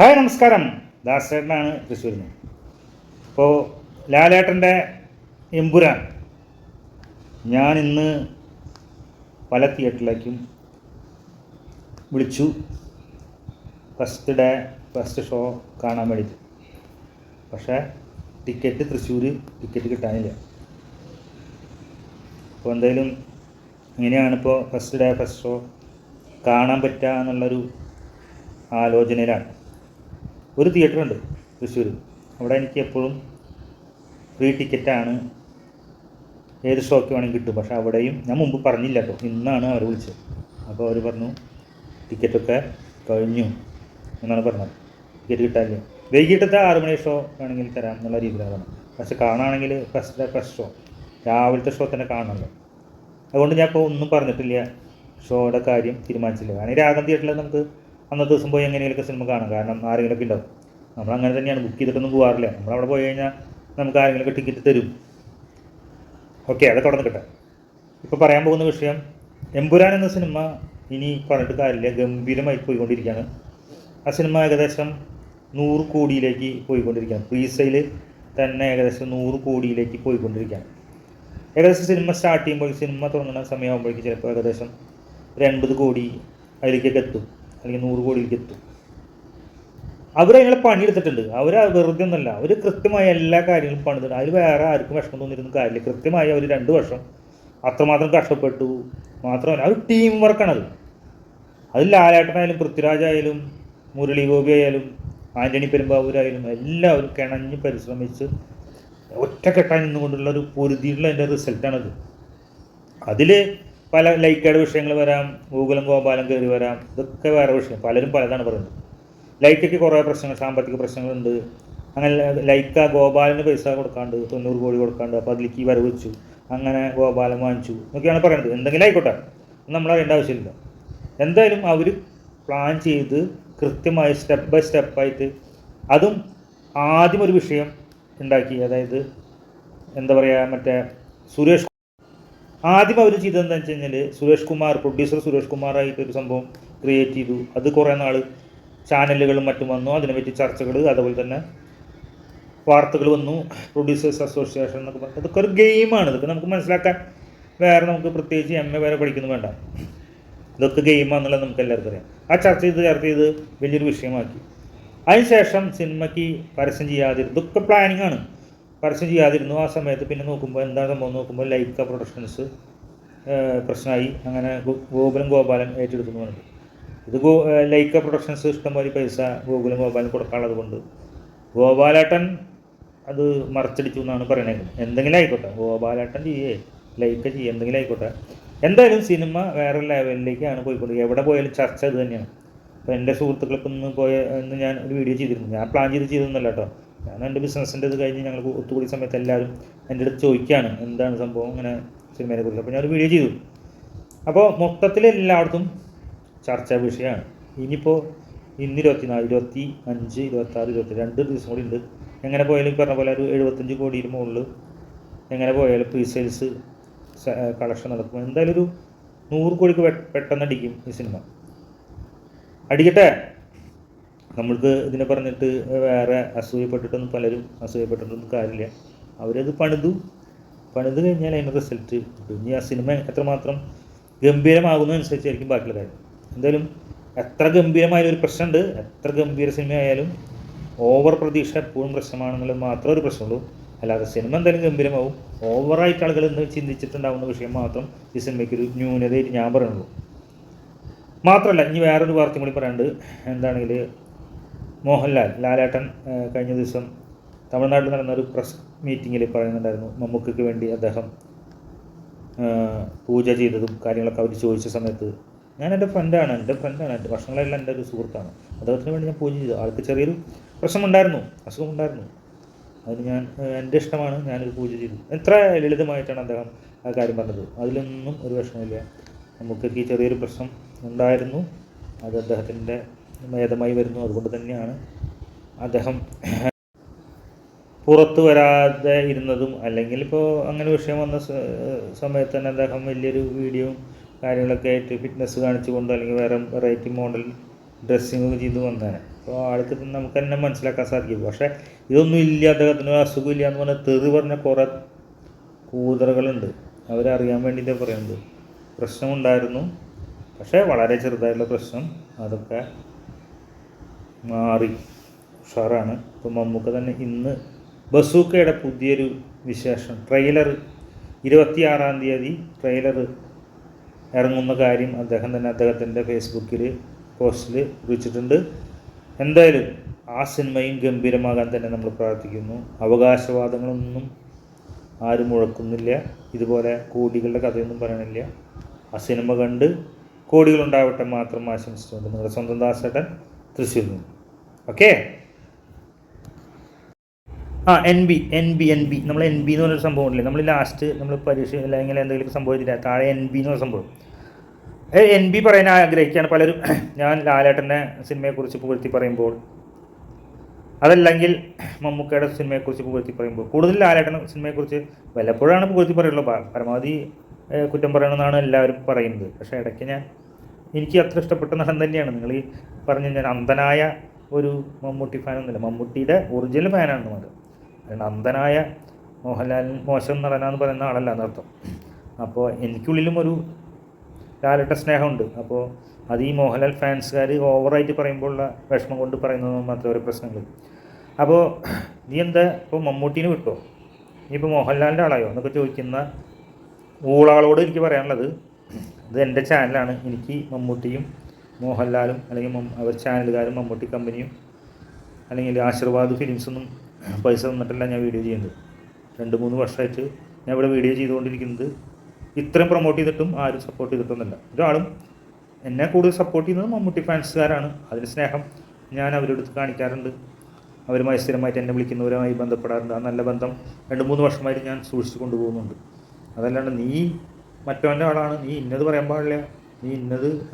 Hi നമസ്കാരം. ദാസേട്ടനാണ് തൃശ്ശൂരിൽ നിന്ന് അപ്പോൾ ലാലേട്ടന്റെ എമ്പുരാൻ. ഞാൻ ഇന്ന് പല തിയേറ്ററിലേക്കും വിളിച്ചു. ഫസ്റ്റ് ഡേ ഫസ്റ്റ് ഷോ കാണാൻ വേണ്ടിയിട്ട്. പക്ഷേ ടിക്കറ്റ് തൃശ്ശൂർ ടിക്കറ്റ് കിട്ടാനില്ല. അപ്പോൾ എന്തായാലും ഇങ്ങനെയാണിപ്പോൾ ഫസ്റ്റ് ഡേ ഫസ്റ്റ് ഷോ? കാണാൻ പറ്റുക എന്നുള്ളൊരു ആലോചനയിലാണ്. ഒരു തിയേറ്ററുണ്ട് തൃശ്ശൂർ അവിടെ എനിക്ക് എപ്പോഴും ഫ്രീ ടിക്കറ്റാണ് ഏത് ഷോക്ക് വേണമെങ്കിൽ കിട്ടും. പക്ഷെ അവിടെയും ഞാൻ മുമ്പ് പറഞ്ഞില്ല കേട്ടോ. ഇന്നാണ് അവർ വിളിച്ചത്. അപ്പോൾ അവർ പറഞ്ഞു ടിക്കറ്റൊക്കെ കഴിഞ്ഞു എന്നാണ് പറഞ്ഞത്. ടിക്കറ്റ് കിട്ടാനില്ല. വൈകിട്ടത്തെ ആറ് മണി ഷോ വേണമെങ്കിൽ തരാം എന്നുള്ള രീതിയിലാണ് പക്ഷെ കാണുകയാണെങ്കിൽ ഫസ്റ്റ് ഫസ്റ്റ് ഷോ രാവിലത്തെ ഷോ തന്നെ കാണണമല്ലോ അതുകൊണ്ട് ഞാൻ ഇപ്പോൾ ഒന്നും പറഞ്ഞിട്ടില്ല. ഷോയുടെ കാര്യം തീരുമാനിച്ചില്ല. കാരണം രാഗം തിയേറ്ററിൽ നമുക്ക് അന്നത്തെ ദിവസം പോയി എങ്ങനെയൊക്കെ സിനിമ കാണും. കാരണം ആരെങ്കിലുമൊക്കെ ഉണ്ടാവും. നമ്മൾ അങ്ങനെ തന്നെയാണ് ബുക്ക് ചെയ്തിട്ടൊന്നും പോകാറില്ല നമ്മളവിടെ പോയി കഴിഞ്ഞാൽ നമുക്ക് ആരെങ്കിലുമൊക്കെ ടിക്കറ്റ് തരും. ഓക്കെ അത് തുടർന്ന് കിട്ടാം ഇപ്പോൾ പറയാൻ പോകുന്ന വിഷയം എമ്പുരാൻ എന്ന സിനിമ ഇനി പറഞ്ഞിട്ട് കാര്യമില്ല. ഗംഭീരമായി പോയിക്കൊണ്ടിരിക്കുകയാണ്. ആ സിനിമ ഏകദേശം നൂറ് കോടിയിലേക്ക് പോയിക്കൊണ്ടിരിക്കുകയാണ്. പ്രീസെയിൽ തന്നെ ഏകദേശം നൂറ് കോടിയിലേക്ക് പോയിക്കൊണ്ടിരിക്കുകയാണ്. ഏകദേശം സിനിമ സ്റ്റാർട്ട് ചെയ്യുമ്പോൾ സിനിമ തുടങ്ങുന്ന സമയമാകുമ്പോഴേക്കും ചിലപ്പോൾ ഏകദേശം ഒരു എൺപത് കോടി അതിലേക്കൊക്കെ എത്തും. അല്ലെങ്കിൽ നൂറ് കോടിയിലേക്ക് എത്തും. അവർ അതിനുള്ള പണിയെടുത്തിട്ടുണ്ട്. അവർ വെറുതെ ഒന്നല്ല അവർ കൃത്യമായ എല്ലാ കാര്യങ്ങളും പണിതിട്ടുണ്ട്. അതിൽ വേറെ ആർക്കും വിഷമം തോന്നിയിരുന്ന കാര്യമില്ല. കൃത്യമായി അവർ രണ്ട് വർഷം അത്രമാത്രം കഷ്ടപ്പെട്ടു. മാത്രമല്ല അവർ ടീം വർക്കാണ് അത് ലാലേട്ടനായാലും പൃഥ്വിരാജ് ആയാലും മുരളി ഗോപി ആയാലും ആന്റണി പെരുമ്പാവൂരായാലും എല്ലാവരും കിണഞ്ഞ് പരിശ്രമിച്ച് ഒറ്റക്കെട്ടായി നിന്നുകൊണ്ടുള്ള ഒരു പൊരുതിയുള്ള അതിന്റെ റിസൾട്ടാണത് അതിൽ പല ലൈക്കയുടെ വിഷയങ്ങൾ വരാം ഗൂഗിളും ഗോപാലം കയറി വരാം ഇതൊക്കെ വേറെ വിഷയം. പലരും പലതാണ് പറയുന്നത്. ലൈക്കയ്ക്ക് കുറേ പ്രശ്നങ്ങൾ സാമ്പത്തിക പ്രശ്നങ്ങളുണ്ട്. അങ്ങനെ ലൈക്ക ഗോപാലിന് പൈസ കൊടുക്കാണ്ട് തൊണ്ണൂറ് കോടി കൊടുക്കാണ്ട് അപ്പോൾ അതിലേക്ക് വരവ് വെച്ചു. അങ്ങനെ ഗോപാലൻ വാങ്ങിച്ചു എന്നൊക്കെയാണ് പറയുന്നത്. എന്തെങ്കിലും ആയിക്കോട്ടെ നമ്മൾ അറിയേണ്ട ആവശ്യമില്ല. എന്തായാലും അവർ പ്ലാൻ ചെയ്ത് കൃത്യമായി സ്റ്റെപ്പ് ബൈ സ്റ്റെപ്പായിട്ട് അതും ആദ്യം ഒരു വിഷയം ഉണ്ടാക്കി. അതായത് എന്താ പറയുക മറ്റേ സുരേഷ് ആദ്യം അവർ ചെയ്തതെന്ന് വെച്ച് കഴിഞ്ഞാൽ സുരേഷ് കുമാർ പ്രൊഡ്യൂസർ സുരേഷ് കുമാറായിട്ട് ഒരു സംഭവം ക്രിയേറ്റ് ചെയ്തു. അത് കുറേ നാൾ ചാനലുകളും മറ്റും വന്നു. അതിനെപ്പറ്റി ചർച്ചകൾ അതുപോലെ തന്നെ വാർത്തകൾ വന്നു. പ്രൊഡ്യൂസേഴ്സ് അസോസിയേഷൻ എന്നൊക്കെ പറഞ്ഞു. ഇതൊക്കെ ഒരു ഗെയിമാണ് ഇതൊക്കെ നമുക്ക് മനസ്സിലാക്കാൻ വേറെ നമുക്ക് പ്രത്യേകിച്ച് എം എ വരെ പഠിക്കുന്നു വേണ്ട. ഇതൊക്കെ ഗെയിമാണെന്നുള്ളത് നമുക്ക് എല്ലാവർക്കും അറിയാം. ആ ചർച്ച ചെയ്ത് ചർച്ച ചെയ്ത് വലിയൊരു വിഷയമാക്കി. അതിനുശേഷം സിനിമയ്ക്ക് പരസ്യം ചെയ്യാതിരുന്നു ഇതൊക്കെ പ്ലാനിങ് ആണ്. പരസ്യം ചെയ്യാതിരുന്നു ആ സമയത്ത്. പിന്നെ നോക്കുമ്പോൾ എന്താണ് സംഭവം നോക്കുമ്പോൾ ലൈക്ക പ്രൊഡക്ഷൻസ് പ്രശ്നമായി അങ്ങനെ ഗോകുലം ഗോപാലൻ പറഞ്ഞിട്ട്. ഇത് ഗോ ലൈക്ക പ്രൊഡക്ഷൻസ് ഇഷ്ടംപോലെ പൈസ ഗോകുലം ഗോപാലൻ കൊടുക്കാനുള്ളത് കൊണ്ട്. ഗോപാലേട്ടൻ അത് മറച്ചടിച്ചു എന്നാണ് പറയുന്നത് എന്തെങ്കിലും ആയിക്കോട്ടെ. ഗോപാലേട്ടൻ ചെയ്യേ. ലൈക്ക ചെയ്യേ. എന്തെങ്കിലും ആയിക്കോട്ടെ. എന്തായാലും സിനിമ വേറെ ലെവലിലേക്കാണ് പോയിക്കൊണ്ട്. എവിടെ പോയാലും ചർച്ച ഇത് തന്നെയാണ്. അപ്പോൾ എന്റെ സുഹൃത്തുക്കൾക്കൊന്ന് പോയെന്ന് ഞാൻ ഒരു വീഡിയോ ചെയ്തിരുന്നു. ഞാൻ പ്ലാൻ ചെയ്ത് ചെയ്തൊന്നുമല്ല കേട്ടോ. ഞാൻ എന്റെ ബിസിനസ്സിന്റെ ഇത് കഴിഞ്ഞ് ഞങ്ങൾ ഒത്തുകൂടിയ സമയത്ത് എല്ലാവരും എന്റെ അടുത്ത് ചോദിക്കുകയാണ് എന്താണ് സംഭവം ഇങ്ങനെ സിനിമയെ കുറിച്ച്. അപ്പോൾ ഞാനൊരു വീഡിയോ ചെയ്തു. അപ്പോൾ മൊത്തത്തിൽ എല്ലായിടത്തും ചർച്ചാ വിഷയമാണ്. ഇനിയിപ്പോൾ ഇന്ന് ഇരുപത്തിനാല് ഇരുപത്തി അഞ്ച് ഇരുപത്താറ് ഇരുപത്തി രണ്ട് ദിവസം കൂടി ഉണ്ട്. എങ്ങനെ പോയാലും പറഞ്ഞ പോലെ ഒരു എഴുപത്തഞ്ച് കോടിയിൽ മുകളിൽ എങ്ങനെ പോയാലും പ്രീ സെയിൽസ് കളക്ഷൻ നടക്കും. എന്തായാലും ഒരു നൂറ് കോടിക്ക് പെട്ടെന്ന് അടിക്കും ഈ സിനിമ. അടിക്കട്ടെ? നമ്മൾക്ക് ഇതിനെ പറഞ്ഞിട്ട് വേറെ അസൂയപ്പെട്ടിട്ടൊന്നും പലരും അസൂയപ്പെട്ടിട്ടൊന്നും കാര്യമില്ല. അവരത് പണിതു. പണിത് കഴിഞ്ഞാൽ അതിന്റെ റിസൾട്ട് കിട്ടും. ഇനി ആ സിനിമ എത്രമാത്രം ഗംഭീരമാകുന്നതനുസരിച്ചായിരിക്കും ബാക്കിയുള്ള കാര്യം. എന്തായാലും എത്ര ഗംഭീരമായ ഒരു പ്രശ്നമുണ്ട്. എത്ര ഗംഭീര സിനിമയായാലും ഓവർ പ്രതീക്ഷ എപ്പോഴും പ്രശ്നമാണെന്നുള്ളത് മാത്രമേ ഒരു പ്രശ്നമുള്ളൂ. അല്ലാതെ സിനിമ എന്തായാലും ഗംഭീരമാവും. ഓവറായിട്ട് ആളുകൾ ഇന്ന് ചിന്തിച്ചിട്ടുണ്ടാവുന്ന വിഷയം മാത്രം ഈ സിനിമയ്ക്ക് ഒരു ന്യൂനതയായിട്ട് ഞാൻ പറയുള്ളൂ മാത്രമല്ല ഇനി വേറൊരു വാർത്തയും കൂടി പറയാണ്ട് എന്താണെങ്കിൽ മോഹൻലാൽ ലാലേട്ടൻ കഴിഞ്ഞ ദിവസം തമിഴ്നാട്ടിൽ നടന്ന ഒരു പ്രസ് മീറ്റിങ്ങിൽ പറയുന്നുണ്ടായിരുന്നു മമ്മൂക്കയ്ക്ക് വേണ്ടി അദ്ദേഹം പൂജ ചെയ്തതും കാര്യങ്ങളൊക്കെ അവർ ചോദിച്ച സമയത്ത് ഞാൻ എന്റെ ഫ്രണ്ടാണ് എന്റെ ഫ്രണ്ടാണ് എന്റെ വർഷങ്ങളെല്ലാം എന്റെ ഒരു സുഹൃത്താണ്. അദ്ദേഹത്തിന് വേണ്ടി ഞാൻ പൂജ ചെയ്തു. ആൾക്ക് ചെറിയൊരു പ്രശ്നമുണ്ടായിരുന്നു അസുഖമുണ്ടായിരുന്നു. അതിന് ഞാൻ എന്റെ ഇഷ്ടമാണ് ഞാനൊരു പൂജ ചെയ്തു. എത്ര ലളിതമായിട്ടാണ് അദ്ദേഹം ആ കാര്യം പറഞ്ഞത്. അതിലൊന്നും ഒരു വിഷമമില്ല നമുക്ക് ഈ ചെറിയൊരു പ്രശ്നം ഉണ്ടായിരുന്നു. അത് അദ്ദേഹത്തിന്റെ ഭേദമായി വരുന്നു. അതുകൊണ്ട് തന്നെയാണ് അദ്ദേഹം പുറത്തു വരാതെ ഇരുന്നതും അല്ലെങ്കിൽ ഇപ്പോൾ അങ്ങനെ വിഷയം വന്ന സമയത്ത് തന്നെ അദ്ദേഹം വലിയൊരു വീഡിയോ കാര്യങ്ങളൊക്കെ ആയിട്ട് ഫിറ്റ്നസ് കാണിച്ചുകൊണ്ട് അല്ലെങ്കിൽ വേറെ വെറൈറ്റി മോഡൽ ഡ്രസ്സിങ് ഒക്കെ ചെയ്ത് വന്നേനെ അപ്പോൾ ആൾക്ക് നമുക്ക് തന്നെ മനസ്സിലാക്കാൻ സാധിക്കും. പക്ഷേ ഇതൊന്നും ഇല്ല. അദ്ദേഹത്തിന് ഒരു അസുഖം ഇല്ല എന്ന് പറഞ്ഞാൽ തെറി പറഞ്ഞ കുറേ കൂതറകളുണ്ട്. അവരറിയാൻ വേണ്ടിയിട്ട് പറയുന്നത്. പ്രശ്നമുണ്ടായിരുന്നു. പക്ഷേ വളരെ ചെറുതായിട്ടുള്ള പ്രശ്നം. അതൊക്കെ മാറി. ഉഷാറാണ്. ഇപ്പോൾ മമ്മൂക്ക തന്നെ ഇന്ന് ബസൂക്കയുടെ പുതിയൊരു വിശേഷം. ട്രെയിലർ ഇരുപത്തിയാറാം തീയതി ട്രെയിലർ ഇറങ്ങുന്ന കാര്യം അദ്ദേഹം തന്നെ അദ്ദേഹത്തിന്റെ ഫേസ്ബുക്കിൽ പോസ്റ്റിൽ കുറിച്ചിട്ടുണ്ട്. എന്തായാലും ആ സിനിമയും ഗംഭീരമാകാൻ തന്നെ നമ്മൾ പ്രാർത്ഥിക്കുന്നു. അവകാശവാദങ്ങളൊന്നും ആരും മുഴക്കുന്നില്ല. ഇതുപോലെ കോടികളുടെ കഥയൊന്നും പറയണില്ല. ആ സിനിമ കണ്ട് കോടികളുണ്ടാവട്ടെ മാത്രം ആശംസിച്ചുകൊണ്ട് നിങ്ങളുടെ സ്വന്തം ദാസേട്ടൻ തൃശ്ശൂരിൽ നിന്ന് ഓക്കേ ആ N B N B N B നമ്മൾ എൻ ബി എന്ന് പറഞ്ഞൊരു സംഭവം ഉണ്ടല്ലേ? നമ്മൾ ലാസ്റ്റ് നമ്മൾ പരീക്ഷ അല്ലെങ്കിൽ എന്തെങ്കിലും സംഭവിച്ചില്ല താഴെ എൻ ബി എന്ന് പറഞ്ഞ സംഭവം. എൻ ബി പറയാൻ ആഗ്രഹിക്കുകയാണ് പലരും. ഞാൻ ലാലേട്ടന്റെ സിനിമയെക്കുറിച്ച് പുകഴ്ത്തി പറയുമ്പോൾ അതല്ലെങ്കിൽ മമ്മൂക്കയുടെ സിനിമയെക്കുറിച്ച് പുകഴ്ത്തി പറയുമ്പോൾ കൂടുതൽ ലാലേട്ടൻ സിനിമയെക്കുറിച്ച് വല്ലപ്പോഴാണ് പുകഴ്ത്തി പറയുള്ളൂ. പരമാവധി കുറ്റം പറയണമെന്നാണ് എല്ലാവരും പറയുന്നത്. പക്ഷേ ഇടയ്ക്ക് ഞാൻ എനിക്ക് അത്ര ഇഷ്ടപ്പെട്ട നടൻ തന്നെയാണ്. നിങ്ങൾ ഈ പറഞ്ഞ ഞാൻ അന്ധനായ ഒരു മമ്മൂട്ടി ഫാനൊന്നുമില്ല മമ്മൂട്ടിയുടെ ഒറിജിനൽ ഫാനാണ് അത്. നന്ദനായ മോഹൻലാൽ മോശം നടനാന്ന് പറയുന്ന ആളല്ല എന്നർത്ഥം അപ്പോൾ എനിക്കുള്ളിലും ഒരു ലാലേട്ട സ്നേഹമുണ്ട്. അപ്പോൾ അത് ഈ മോഹൻലാൽ ഫാൻസുകാർ ഓവറായിട്ട് പറയുമ്പോഴുള്ള വിഷമം കൊണ്ട് പറയുന്നത് മാത്രമേ ഒരു പ്രശ്നങ്ങൾ അപ്പോൾ നീ എന്താ ഇപ്പോൾ മമ്മൂട്ടീനെ വിട്ടോ? നീ ഇപ്പോൾ മോഹൻലാലിന്റെ ആളായോ? എന്നൊക്കെ ചോദിക്കുന്ന ഊളാളോട് എനിക്ക് പറയാനുള്ളത് ഇത് എന്റെ ചാനലാണ് എനിക്ക് മമ്മൂട്ടിയും മോഹൻലാലും അല്ലെങ്കിൽ അവർ ചാനലുകാരും മമ്മൂട്ടി കമ്പനിയും അല്ലെങ്കിൽ ആശീർവാദ് ഫിലിംസൊന്നും പൈസ തന്നിട്ടല്ല ഞാൻ വീഡിയോ ചെയ്യുന്നത്. രണ്ട് മൂന്ന് വർഷമായിട്ട് ഞാൻ ഇവിടെ വീഡിയോ ചെയ്തുകൊണ്ടിരിക്കുന്നത്. ഇത്രയും പ്രൊമോട്ട് ചെയ്തിട്ടും ആരും സപ്പോർട്ട് ചെയ്തിട്ടൊന്നുമില്ല. ഒരാളും എന്നെ കൂടുതൽ സപ്പോർട്ട് ചെയ്യുന്നത് മമ്മൂട്ടി ഫാൻസുകാരാണ് അതിന് സ്നേഹം ഞാൻ അവരുടെ അടുത്ത് കാണിക്കാറുണ്ട്. അവരുമായി സ്ഥിരമായിട്ട് എന്നെ വിളിക്കുന്നവരുമായി ബന്ധപ്പെടാറുണ്ട്. ആ നല്ല ബന്ധം രണ്ട് മൂന്ന് വർഷമായിട്ട് ഞാൻ സൂക്ഷിച്ചു കൊണ്ടുപോകുന്നുണ്ട്. അതല്ലാണ്ട് നീ മറ്റവന്റെ ആളാണ്. നീ ഇന്നത് പറയാൻ പാടില്ല. നീ ഇന്നത്